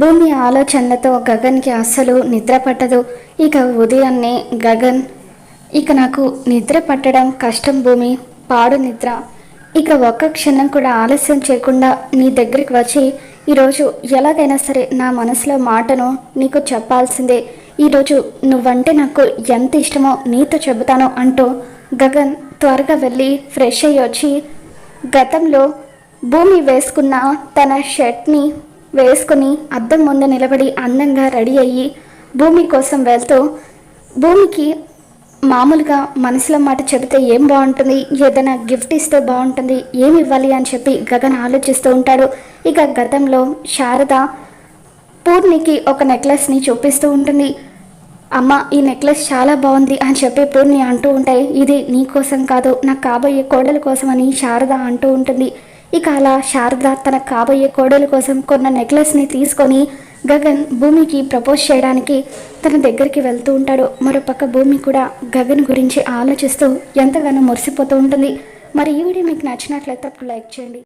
భూమి ఆలోచనలతో గగన్కి అస్సలు నిద్ర పట్టదు. ఇక ఉదయాన్నే గగన్ ఇక నాకు నిద్ర పట్టడం కష్టం భూమి పాడు నిద్ర. ఇక ఒక్క క్షణం కూడా ఆలస్యం చేయకుండా నీ దగ్గరికి వచ్చి ఈరోజు ఎలాగైనా సరే నా మనసులో మాటను నీకు చెప్పాల్సిందే. ఈరోజు నువ్వంటే నాకు ఎంత ఇష్టమో నీతో చెబుతాను అంటూ గగన్ త్వరగా వెళ్ళి ఫ్రెష్ అయ్యి వచ్చి గతంలో భూమి వేసుకున్న తన షర్ట్ని వేసుకుని అద్దం ముందు నిలబడి అందంగా రెడీ అయ్యి భూమి కోసం వెళ్తూ భూమికి మామూలుగా మనసులో మాట చెబితే ఏం బాగుంటుంది? ఏదైనా గిఫ్ట్ ఇస్తే బాగుంటుంది. ఏమి ఇవ్వాలి అని చెప్పి గగన్ ఆలోచిస్తూ ఉంటాడు. ఇక గతంలో శారద పూర్ణికి ఒక నెక్లెస్ని చూపిస్తూ ఉంటుంది. అమ్మ ఈ నెక్లెస్ చాలా బాగుంది అని చెప్పి పూర్ణి అంటూ ఉంటాయి. ఇది నీ కోసం కాదు నాకు కాబోయే కోడల కోసం అని శారద అంటూ ఉంటుంది. ఇక అలా శారద తన కాబోయే కోడల కోసం కొన్న నెక్లెస్ని తీసుకొని గగన్ భూమికి ప్రపోజ్ చేయడానికి తన దగ్గరికి వెళ్తూ ఉంటాడు. మరోపక్క భూమి కూడా గగన్ గురించి ఆలోచిస్తూ ఎంతగానో మురిసిపోతూ ఉంటుంది. మరి ఈ వీడియో మీకు నచ్చినట్లయితే అప్పుడు లైక్ చేయండి.